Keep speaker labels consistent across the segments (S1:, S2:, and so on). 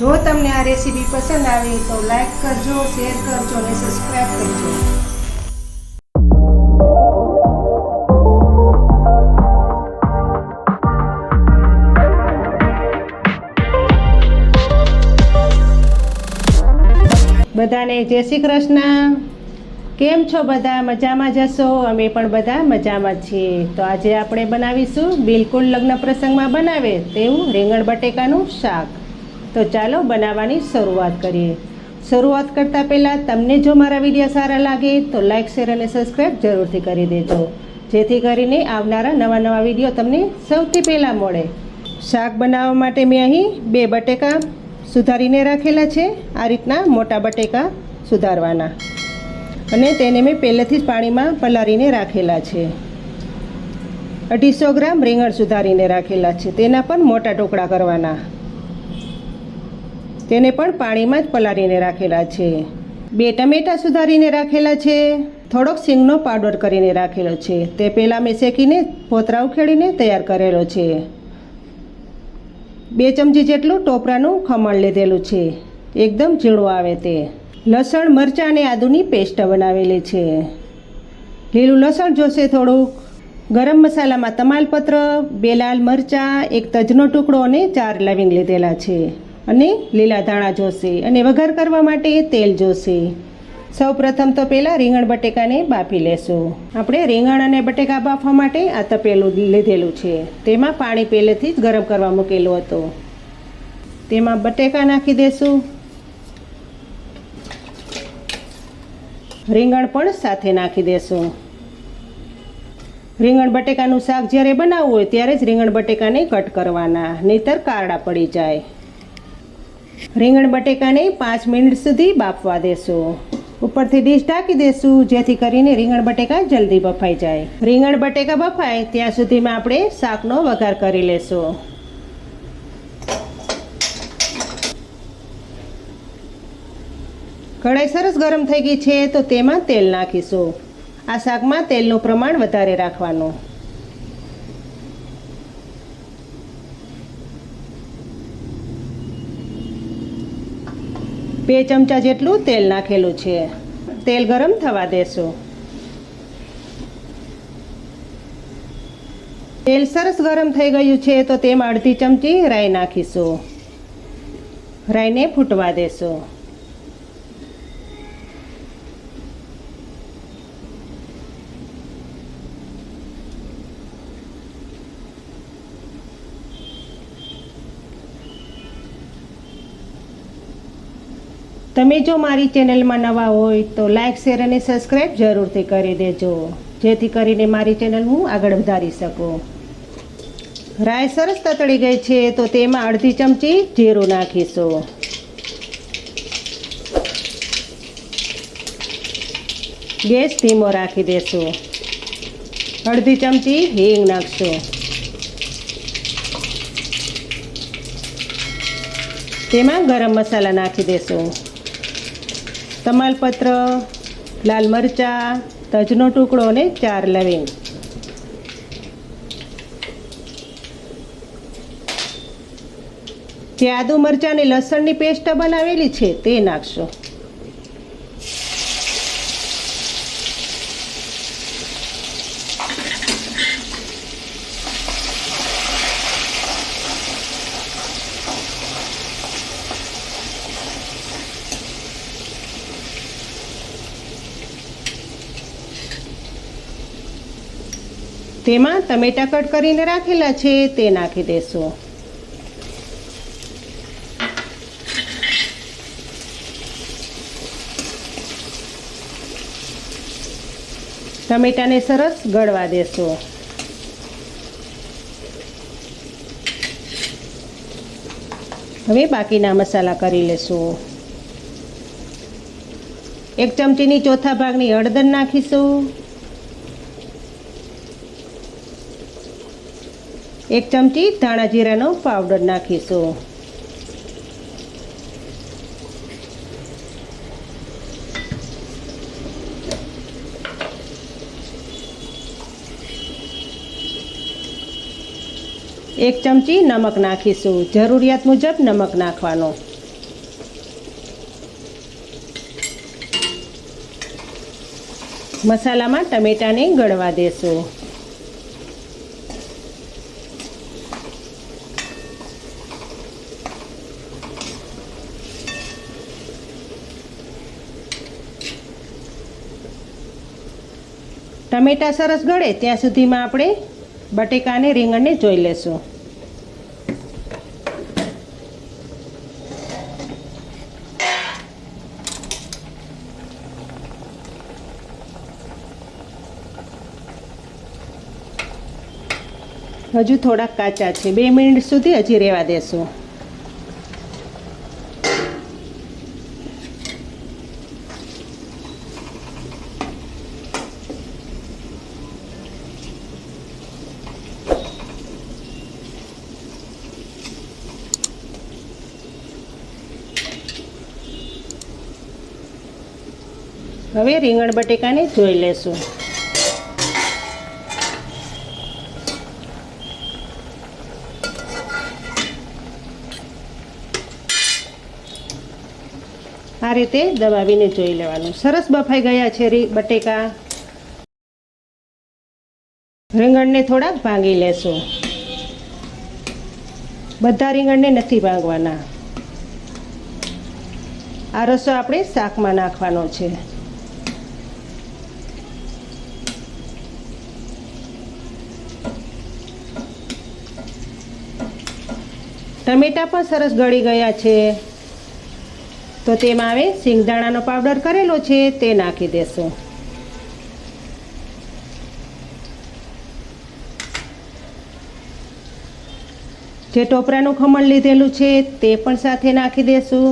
S1: જો તમને આ રેસીપી પસંદ આવી તો લાઈક કરજો, શેર કરજો અને સબસ્ક્રાઈબ કરજો. બધાને જય શ્રી કૃષ્ણ. કેમ છો બધા? મજામાં જશો? અમે પણ બધા મજામાં છીએ. તો આજે આપણે બનાવીશું બિલકુલ લગ્ન પ્રસંગમાં બનાવે તેવું રીંગણ બટેકાનું શાક. તો ચાલો બનાવવાની શરૂઆત કરીએ. શરૂઆત કરતાં પહેલાં તમને જો મારા વીડિયો સારા લાગે તો લાઇક શેર અને સબસ્ક્રાઈબ જરૂરથી કરી દેજો. જેથી કરીને આવનારા નવા નવા વીડિયો તમને સૌથી પહેલાં મળે. શાક બનાવવા માટે મેં અહીં બે બટેકા સુધારીને રાખેલા છે. આ રીતના મોટા બટેકા સુધારવાના. અને તેને મેં પહેલેથી જ પાણીમાં પલાળીને રાખેલા છે. અઢીસો ગ્રામ રીંગણ સુધારીને રાખેલા છે. તેના પણ મોટા ટુકડા કરવાના. તેને પણ પાણીમાં જ પલાળીને રાખેલા છે. બે ટમેટા સુધારીને રાખેલા છે. થોડોક સિંગનો પાવડર કરીને રાખેલો છે. તે પહેલાં મેં શેકીને પોતરા ઉખેડીને તૈયાર કરેલો છે. બે ચમચી જેટલું ટોપરાનું ખમણ લીધેલું છે. એકદમ ઝીણું આવે તે. લસણ, મરચાં અને આદુની પેસ્ટ બનાવેલી છે. લીલું લસણ જોશે થોડુંક. ગરમ મસાલામાં તમાલપત્ર, બે લાલ મરચાં, એક તજનો ટુકડો અને ચાર લવિંગ લીધેલા છે. અને લીલા ધાણા જોશે અને વઘાર કરવા માટે તેલ જોશે. સૌ પ્રથમ તો પહેલાં રીંગણ બટેકાને બાફી લેશું. આપણે રીંગણ અને બટેકા બાફવા માટે આ તપેલું લીધેલું છે. તેમાં પાણી પહેલેથી જ ગરમ કરવા મૂકેલું હતું. તેમાં બટેકા નાખી દેશું. રીંગણ પણ સાથે નાખી દેશું. રીંગણ બટેકાનું શાક જ્યારે બનાવવું હોય ત્યારે જ રીંગણ બટેકાને કટ કરવાના, નહીતર કારડા પડી જાય. રીંગણ બટેકાને પાંચ મિનિટ સુધી બાફવા દેશું. ઉપરથી ડીશ ઢાંકી દેશું, જેથી કરીને રીંગણ બટેકા જલ્દી બફાઈ જાય. રીંગણ બટેકા બફાય ત્યાં સુધીમાં આપણે શાકનો વઘાર કરી લેશું. કઢાઈ સરસ ગરમ થઈ ગઈ છે, તો તેમાં તેલ નાખીશું. આ શાકમાં તેલનું પ્રમાણ વધારે રાખવાનું. બે ચમચા જેટલું તેલ નાખેલું છે. તેલ ગરમ થવા દેશું. તેલ સરસ ગરમ થઈ ગયું છે તો તેમાં અડધી ચમચી રાઈ નાખીશું. રાઈને ફૂટવા દેશું. તમે જો મારી ચેનલમાં નવા હોય તો લાઇક શેર અને સબસ્ક્રાઈબ જરૂરથી કરી દેજો. જેથી કરીને મારી ચેનલ હું આગળ વધારી શકું. રાઈ સરસ તતળી ગઈ છે, તો તેમાં અડધી ચમચી જીરું નાખીશું. ગેસ ધીમો રાખી દેશું. અડધી ચમચી હિંગ નાખશું. તેમાં ગરમ મસાલા નાખી દેશું. તમાલપત્ર, લાલ મરચાં, તજનો ટુકડો અને ચાર લવિંગ. જે આદુ મરચાં લસણની પેસ્ટ બનાવેલી છે, તે નાખશો. તેમાં ટમેટા કટ કરીને રાખેલા છે, તે નાખી દેશું. ટમેટાને સરસ ગળવા દેશું. હવે બાકીના મસાલા કરી લેશું. એક ચમચીની ચોથા ભાગની હળદર નાખીશું. એક ચમચી ધાણા જીરાનો પાવડર નાખીશું. એક ચમચી નમક નાખીશું. જરૂરિયાત મુજબ નમક નાખવાનો. મસાલામાં ટમેટાને ગળવા દેશું. ટમેટા સરસ ગળે, ત્યાં સુધીમાં આપણે બટેકાને, રીંગણને જોઈ લેશું. હજુ થોડાક કાચા છે. બે મિનિટ સુધી હજી રહેવા દેશું. હવે રીંગણ બટેકાને જોઈ લેશું. આ રીતે દબાવીને જોઈ લેવાનું. સરસ બફાઈ ગયા છે બટેકા. રીંગણને થોડાક ભાંગી લેશું. બધા રીંગણને નથી ભાંગવાના. આ રસો આપણે શાકમાં નાખવાનો છે. ટમેટા પણ સરસ ગળી ગયા છે. તો તેમાં હવે સિંગદાણાનો પાવડર કરેલો છે, તે નાખી દેશું. જે ટોપરાનું ખમણ લીધેલું છે, તે પણ સાથે નાખી દેશું.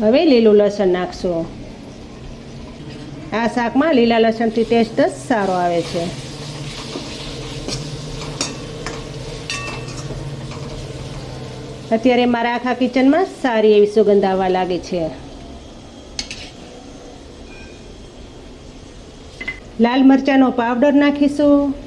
S1: હવે લીલું લસણ નાખશું. આ શાકમાં લીલા લસણથી ટેસ્ટ જ સારો આવે છે. અત્યારે મારા આખા કિચનમાં સારી એવી સુગંધ આવવા લાગે છે. લાલ મરચાંનો પાવડર નાખીશું.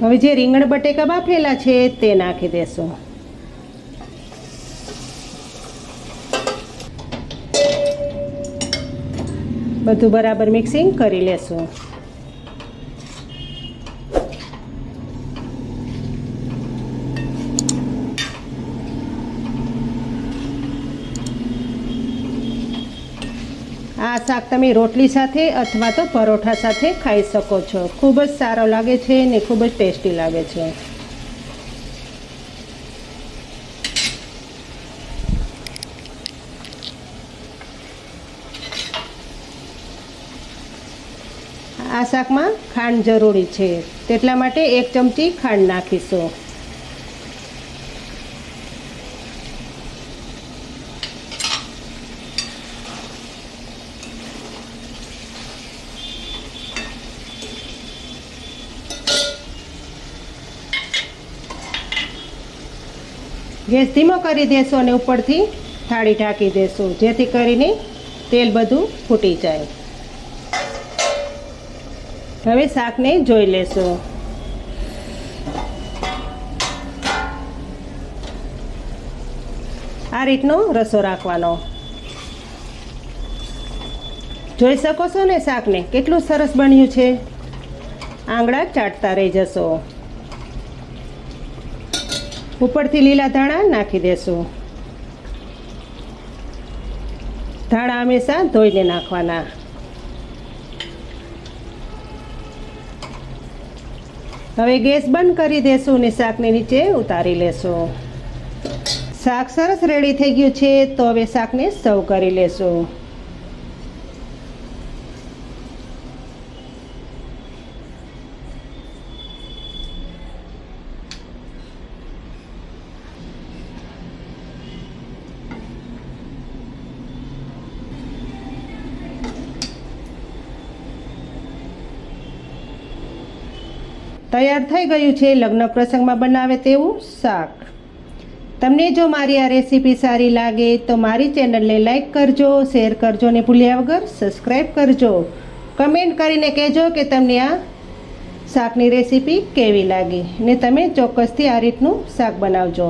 S1: હવે જે રીંગણ બટેકા બાફેલા છે તે નાખી દેશું. બધું બરાબર મિક્સિંગ કરી લેશું. આ શાક તમે રોટલી સાથે અથવા તો પરોઠા સાથે ખાઈ શકો છો. ખૂબ જ સારો લાગે છે ને ખૂબ જ ટેસ્ટી લાગે છે. આ શાકમાં ખાંડ જરૂરી છે. તેટલા માટે એક ચમચી ખાંડ નાખીશું. ગેસ ધીમો કરી દેશો અને ઉપરથી થાળી ઢાંકી દેશું, જેથી કરીને તેલ બધું ફૂટી જાય. હવે શાકને જોઈ લેશું. આ રીતનો રસો રાખવાનો. જોઈ શકો છો ને શાકને? કેટલું સરસ બન્યું છે. આંગળા ચાટતા રહી જશો. ઉપરથી લીલા ધાણા નાખી દેશું. ધાણા હંમેશા ધોઈને નાખવાના. હવે ગેસ બંધ કરી દેશું ને શાકને નીચે ઉતારી લેશું. શાક સરસ રેડી થઈ ગયું છે તો હવે શાકને સર્વ કરી લેશું. તૈયાર થઈ ગયું છે લગ્ન પ્રસંગમાં બનાવે તેવું શાક. તમને જો મારી આ રેસીપી સારી લાગે તો મારી ચેનલને લાઈક કરજો, શેર કરજો અને ભૂલ્યા વગર સબસ્ક્રાઈબ કરજો. કમેન્ટ કરીને કહેજો કે તમને આ શાકની રેસીપી કેવી લાગી ને તમે ચોક્કસથી આ રીતનું શાક બનાવજો.